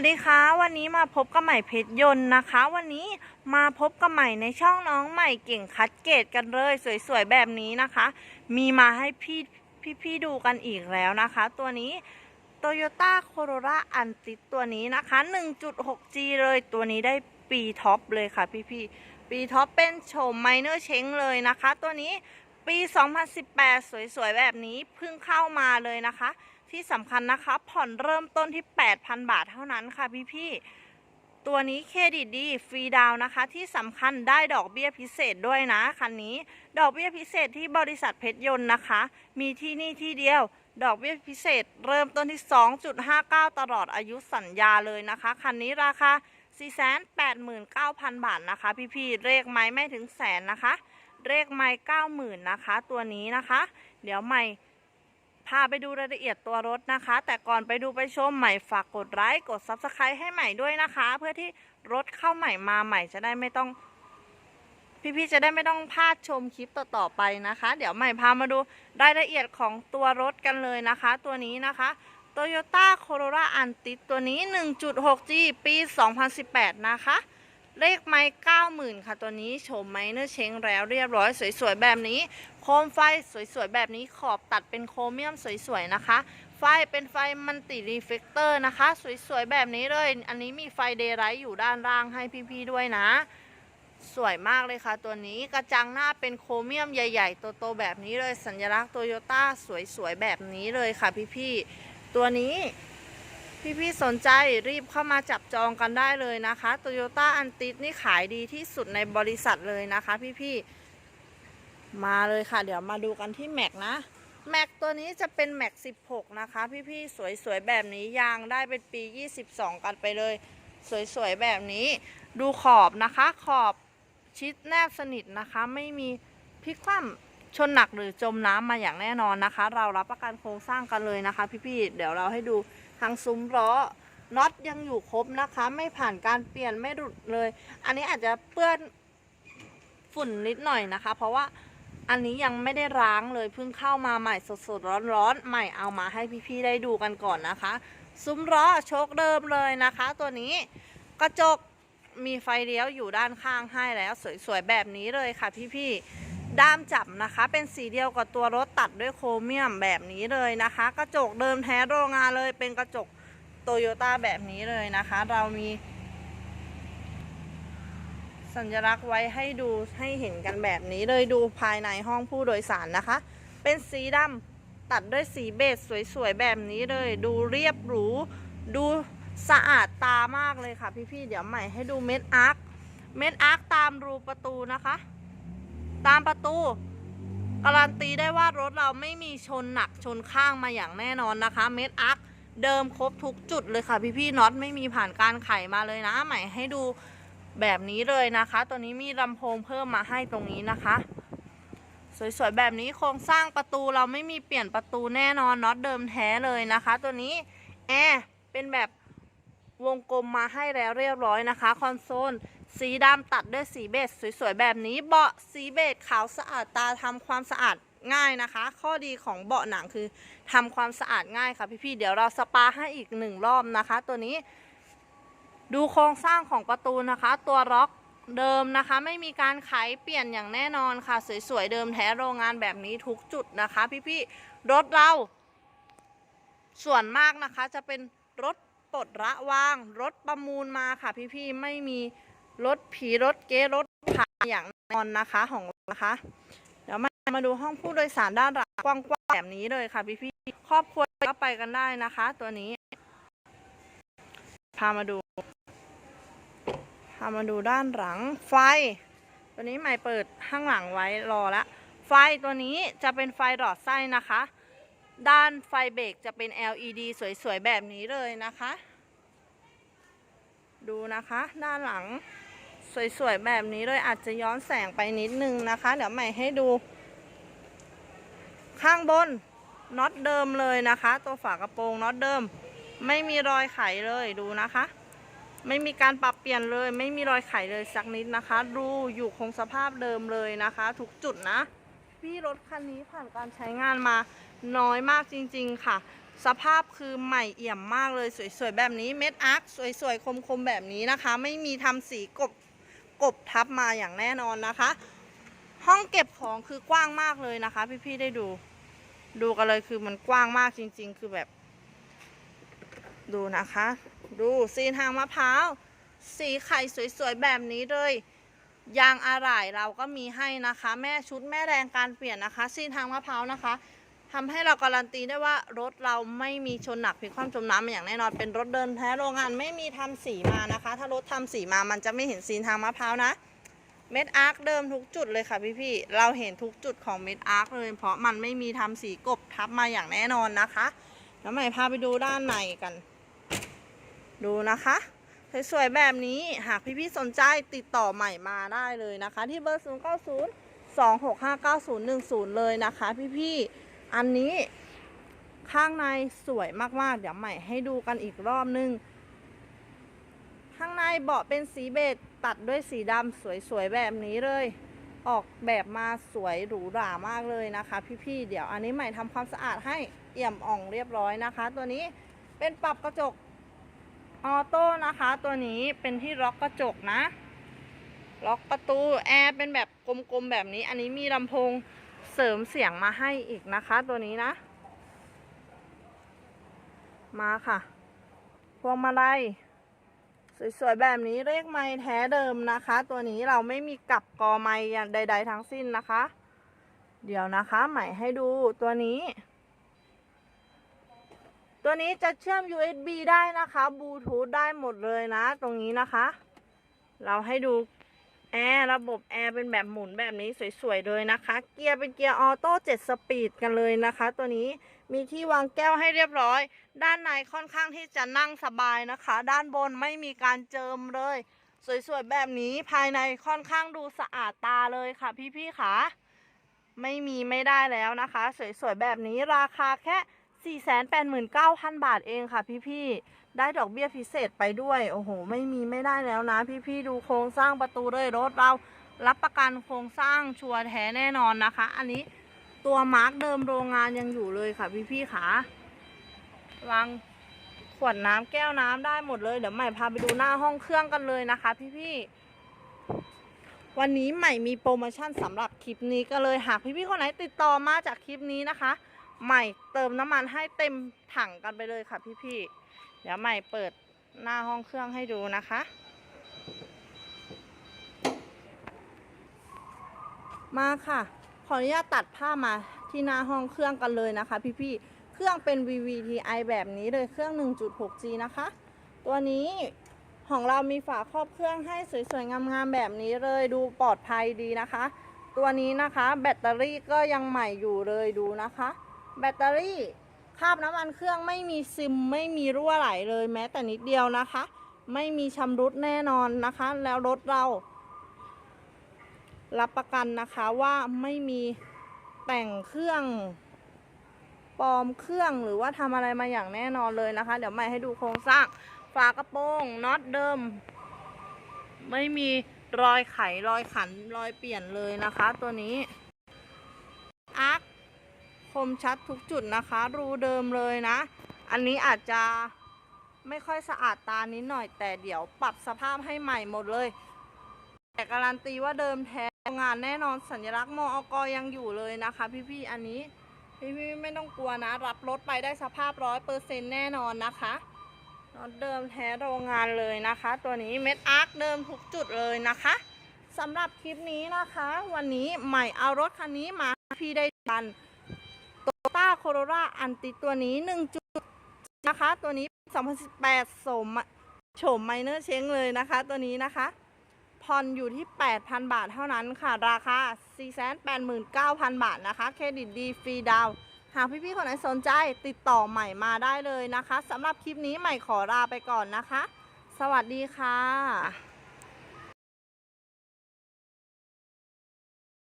วัสดีค่ะ วันนี้มาพบกับใหม่เพชรยนต์นะคะ วันนี้มาพบกับใหม่ในช่องน้องใหม่เก่งคัดเกตกันเลย สวยๆแบบนี้นะคะ มีมาให้พี่พี่ๆดูกันอีกแล้วนะคะ ตัวนี้ Toyota Corolla Antis ตัวนี้นะคะ 1.6G เลยตัวนี้ได้ปีท็อปเลยค่ะพี่ๆปีท็อปเป็นโฉมไมเนอร์เชงเลยนะคะ ตัวนี้ปี 2018 สวยๆแบบนี้เพิ่งเข้ามาเลยนะคะ ที่สำคัญนะคะผ่อนเริ่มต้นที่ 8,000 บาทเท่านั้นค่ะพี่ๆ ตัวนี้เครดิตดีฟรีดาวนะคะ ที่สำคัญได้ดอกเบี้ยพิเศษด้วยนะคันนี้ ดอกเบี้ยพิเศษที่บริษัทเพชรยนต์นะคะ มีที่นี่ที่เดียว ดอกเบี้ยพิเศษ เริ่มต้นที่ 2.59 ตลอดอายุสัญญาเลยนะคะ คันนี้ราคา 489,000 บาทนะคะ พี่ๆเลขไม้ไม่ถึงแสนนะคะเลขไม้90,000นะคะ ตัวนี้นะคะ เดี๋ยวใหม่ พาไปดูรายละเอียดตัวรถนะคะ แต่ก่อนไปดูไปชมใหม่ฝากกดไลค์กด Subscribe ให้ใหม่ด้วยนะคะ เพื่อที่รถเข้าใหม่มาใหม่จะได้ไม่ต้อง พี่ๆจะได้ไม่ต้องพลาดชมคลิปต่อๆไปนะคะ เดี๋ยวใหม่พามาดูรายละเอียดของตัวรถกันเลยนะคะ ตัวนี้นะคะ Toyota Corolla Antis ตัวนี้ 1.6G ปี 2018 นะคะ เลขไม้90,000 ค่ะ ตัวนี้โฉมไมเนื้อเช้งแล้วเรียบร้อยสวยๆ แบบนี้ คมไฟสวยๆ แบบนี้ขอบตัดเป็นโครเมียมสวยๆ นะคะ ไฟเป็นไฟมันติรีเฟกเตอร์นะคะ สวยๆ แบบนี้เลย อันนี้มีไฟเดย์ไรท์อยู่ด้านล่างให้พี่ๆ ด้วยนะ สวยมากเลยค่ะตัวนี้กระจังหน้าเป็นโครเมียมใหญ่ๆ โตๆ แบบนี้เลยสัญลักษณ์โตโยต้าสวยๆ แบบนี้เลยค่ะพี่ๆ ตัวนี้พี่ๆ สนใจรีบเข้ามาจับจองกันได้เลยนะคะ Toyota a n t i s นี่ขายดีที่สุดในบริษัทเลยนะคะพี่ๆ มาเลยค่ะ เดี๋ยวมาดูกันที่แม็กนะ แม็กตัวนี้จะเป็นแม็ก16 นะคะ พี่ๆ สวยๆ แบบนี้ยางได้เป็นปี 22 กันไปเลย สวยๆ แบบนี้ ดูขอบนะคะ ขอบชิดแนบสนิทนะคะ ไม่มีพลิกคว่ำชนหนักหรือจมน้ำมาอย่างแน่นอนนะคะ เรารับประกันโครงสร้างกันเลยนะคะ พี่ๆ เดี๋ยวเราให้ดูทางซุ้มล้อน็อตยังอยู่ครบนะคะ ไม่ผ่านการเปลี่ยนไม่หลุดเลย อันนี้อาจจะเปื้อนฝุ่นนิดหน่อยนะคะ เพราะว่า อันนี้ยังไม่ได้ล้างเลยเพิ่งเข้ามาใหม่สดๆร้อนๆใหม่เอามาให้พี่ๆได้ดูกันก่อนนะคะ ซุ้มล้อโชคเดิมเลยนะคะ ตัวนี้กระจกมีไฟเลี้ยวอยู่ด้านข้างให้แล้ว สวยๆแบบนี้เลยค่ะพี่ๆด้ามจับนะคะ เป็นสีเดียวกับตัวรถตัดด้วยโครเมียมแบบนี้เลยนะคะ กระจกเดิมแท้โรงงานเลยเป็นกระจกโตโยต้าแบบนี้เลยนะคะ เรามี สัญลักษณ์ไว้ให้ดูให้เห็นกันแบบนี้เลยดูภายในห้องผู้โดยสารนะคะ เป็นสีดำตัดด้วยสีเบจสวยๆแบบนี้เลย ดูเรียบหรูดูสะอาดตามากเลยค่ะพี่ๆเดี๋ยวใหม่ให้ดูเม็ดอาร์คเม็ดอาร์คตามรูประตูนะคะ ตามประตูการันตีได้ว่ารถเราไม่มีชนหนักชนข้างมาอย่างแน่นอนนะคะ เม็ดอาร์คเดิมครบทุกจุดเลยค่ะพี่ๆน็อตไม่มีผ่านการไขมาเลยนะใหม่ให้ดู แบบนี้เลยนะคะ ตัวนี้มีลำโพงเพิ่มมาให้ตรงนี้นะคะ สวยๆแบบนี้โครงสร้างประตูเราไม่มีเปลี่ยนประตูแน่นอนน็อตเดิมแท้เลยนะคะ ตัวนี้แอร์เป็นแบบวงกลมมาให้แล้วเรียบร้อยนะคะ คอนโซลสีดำตัดด้วยสีเบจสวยๆแบบนี้เบาะสีเบจขาวสะอาดตาทำความสะอาดง่ายนะคะ ข้อดีของเบาะหนังคือทำความสะอาดง่ายค่ะพี่ๆเดี๋ยวเราสปาให้อีกหนึ่งรอบนะคะ ตัวนี้ ดูโครงสร้างของประตูนะคะ ตัวล็อกเดิมนะคะ ไม่มีการไขเปลี่ยนอย่างแน่นอนค่ะ สวยๆ เดิมแท้โรงงานแบบนี้ทุกจุดนะคะ พี่ๆ รถเรา ส่วนมากนะคะจะเป็นรถปลดระวาง รถประมูลมาค่ะ พี่ๆ ไม่มีรถผีรถเก๊รถผ่านอย่างแน่นอนนะคะของนะคะเดี๋ยวมามาดูห้องผู้โดยสารด้านหลังกว้างๆแบบนี้เลยค่ะ พี่ๆครอบครัวก็ไปกันได้นะคะ ตัวนี้ พามาดู พามาดูด้านหลังไฟ ตัวนี้ใหม่เปิดข้างหลังไว้รอละ ไฟตัวนี้จะเป็นไฟหลอดไส้นะคะ ด้านไฟเบรกจะเป็น LED สวยๆ แบบนี้เลยนะคะ ดูนะคะ ด้านหลังสวยๆ แบบนี้เลยอาจจะย้อนแสงไปนิดนึงนะคะ เดี๋ยวใหม่ให้ดู ข้างบนน็อตเดิมเลยนะคะ ตัวฝากระโปรงน็อตเดิม ไม่มีรอยไขเลยดูนะคะ ไม่มีการปรับเปลี่ยนเลย ไม่มีรอยไขเลยสักนิดนะคะ ดูอยู่คงสภาพเดิมเลยนะคะ ทุกจุดนะ พี่รถคันนี้ผ่านการใช้งานมาน้อยมากจริง ๆ ค่ะ สภาพคือใหม่เอี่ยมมากเลยสวยๆแบบนี้เม็ดอาร์คสวยๆคมๆแบบนี้นะคะ ไม่มีทำสีกบกบทับมาอย่างแน่นอนนะคะ ห้องเก็บของคือกว้างมากเลยนะคะ พี่ๆได้ดู ดูกันเลยคือมันกว้างมากจริง ๆ คือแบบ ดูนะคะ ดูซีนทางมะพร้าว สีไข่สวยๆ แบบนี้เลย ยางอะไหล่เราก็มีให้นะคะ แม่ชุดแม่แรงการเปลี่ยนนะคะ ซีนทางมะพร้าวนะคะทำให้เราการันตีได้ว่ารถเราไม่มีชนหนักพลิกคว่ำจมน้ำอย่างแน่นอน เป็นรถเดินแท้โรงงานไม่มีทำสีมานะคะ ถ้ารถทำสีมามันจะไม่เห็นซีนทางมะพร้าวนะเม็ดอาร์คเดิมทุกจุดเลยค่ะพี่ๆ เราเห็นทุกจุดของเม็ดอาร์คเลย เพราะมันไม่มีทำสีกบทับมาอย่างแน่นอนนะคะ แล้วใหม่พาไปดูด้านในกัน ดูนะคะสวยๆแบบนี้หากพี่ๆสนใจติดต่อใหม่มาได้เลยนะคะ ที่เบอร์ 0 9 0 2 6 5 9 0 1 0 เลยนะคะ พี่ๆอันนี้ข้างในสวยมากๆ เดี๋ยวใหม่ให้ดูกันอีกรอบนึง ข้างในเบาะเป็นสีเบจตัดด้วยสีดำสวยๆแบบนี้เลย ออกแบบมาสวยหรูหรามากเลยนะคะ พี่ๆเดี๋ยวอันนี้ใหม่ทำความสะอาดให้เอี่ยมอ่องเรียบร้อยนะคะ ตัวนี้เป็นปรับกระจก ออโต้นะคะตัวนี้เป็นที่ล็อกกระจกนะ ล็อกประตูแอร์เป็นแบบกลมๆแบบนี้ อันนี้มีลำโพงเสริมเสียงมาให้อีกนะคะ ตัวนี้นะ มาค่ะพวงมาลัยสวยๆแบบนี้เลขไม้แท้เดิมนะคะ ตัวนี้เราไม่มีกลับกอไม้ใด ๆ ทั้งสิ้นนะคะ เดี๋ยวนะคะใหม่ให้ดูตัวนี้ ตัวนี้จะเชื่อม USB ได้นะคะบลูทูธได้หมดเลยนะ ตรงนี้นะคะ เราให้ดูแอร์ระบบแอร์เป็นแบบหมุนแบบนี้สวยๆเลยนะคะ เกียร์เป็นเกียร์ออโต้7สปีดกันเลยนะคะ ตัวนี้มีที่วางแก้วให้เรียบร้อย ด้านในค่อนข้างที่จะนั่งสบายนะคะ ด้านบนไม่มีการเจิมเลย สวยๆแบบนี้ภายในค่อนข้างดูสะอาดตาเลยค่ะพี่ๆค่ะไม่มีไม่ได้แล้วนะคะ สวยๆแบบนี้ราคาแค่ 489,000 บาทเองค่ะพี่ๆ ได้ดอกเบี้ยพิเศษไปด้วย โอ้โห ไม่มีไม่ได้แล้วนะ พี่ๆ ดูโครงสร้างประตูเลยรถเรารับประกันโครงสร้างชัวร์แท้แน่นอนนะคะ อันนี้ตัวมาร์กเดิมโรงงานยังอยู่เลยค่ะพี่ๆค่ะวางขวดน้ำแก้วน้ำได้หมดเลย เดี๋ยวใหม่พาไปดูหน้าห้องเครื่องกันเลยนะคะ พี่ๆ วันนี้ใหม่มีโปรโมชั่นสำหรับคลิปนี้ก็เลยหากพี่ๆ คนไหนติดต่อมาจากคลิปนี้นะคะ ใหม่เติมน้ำมันให้เต็มถังกันไปเลยค่ะพี่ๆ เดี๋ยวใหม่เปิดหน้าห้องเครื่องให้ดูนะคะ มาค่ะ ขออนุญาตตัดผ้ามาที่หน้าห้องเครื่องกันเลยนะคะ พี่ๆ เครื่องเป็น VVTi แบบนี้เลยเครื่อง 1.6G นะคะ ตัวนี้ของเรามีฝาครอบเครื่องให้สวยๆ งามๆ แบบนี้เลยดูปลอดภัยดีนะคะ ตัวนี้นะคะ แบตเตอรี่ก็ยังใหม่อยู่เลยดูนะคะ แบตเตอรี่คราบน้ำมันเครื่องไม่มีซึมไม่มีรั่วไหลเลยแม้แต่นิดเดียวนะคะ ไม่มีชำรุดแน่นอนนะคะ แล้วรถเรา รับประกันนะคะว่าไม่มีแต่งเครื่องปลอมเครื่องหรือว่าทำอะไรมาอย่างแน่นอนเลยนะคะ เดี๋ยวใหม่ให้ดูโครงสร้างฝากระโปรงน็อตเดิม ไม่มีรอยไขรอยขันรอยเปลี่ยนเลยนะคะ ตัวนี้อาร์ค มชัดทุกจุดนะคะ รูเดิมเลยนะ อันนี้อาจจะไม่ค่อยสะอาดตานิดหน่อย แต่เดี๋ยวปรับสภาพให้ใหม่หมดเลย แต่การันตีว่าเดิมแท้งานแน่นอนสัญลักษณ์มอกยังอยู่เลยนะคะ พี่ๆอันนี้พี่ๆไม่ต้องกลัวนะ รับรถไปได้สภาพร้อยเปอร์เซ็นแน่นอนนะคะรถเดิมแท้โรงงานเลยนะคะ ตัวนี้เม็ดอาร์คเดิมทุกจุดเลยนะคะสำหรับคลิปนี้นะคะ วันนี้ใหม่เอารถคันนี้มาพี่ได้กัน โตต้าโคโรราอันติตัวนี้1จุดนะคะ ตัวนี้ 2018สมโฉมไมเนอร์เช้งเลยนะคะ ตัวนี้นะคะ ผ่อนอยู่ที่ 8,000 บาทเท่านั้นค่ะ ราคา 489,000 บาทนะคะ เครดิตดีฟรีดาวหากพี่ๆคนไหนสนใจติดต่อใหม่มาได้เลยนะคะสำหรับคลิปนี้ใหม่ขอลาไปก่อนนะคะ สวัสดีค่ะ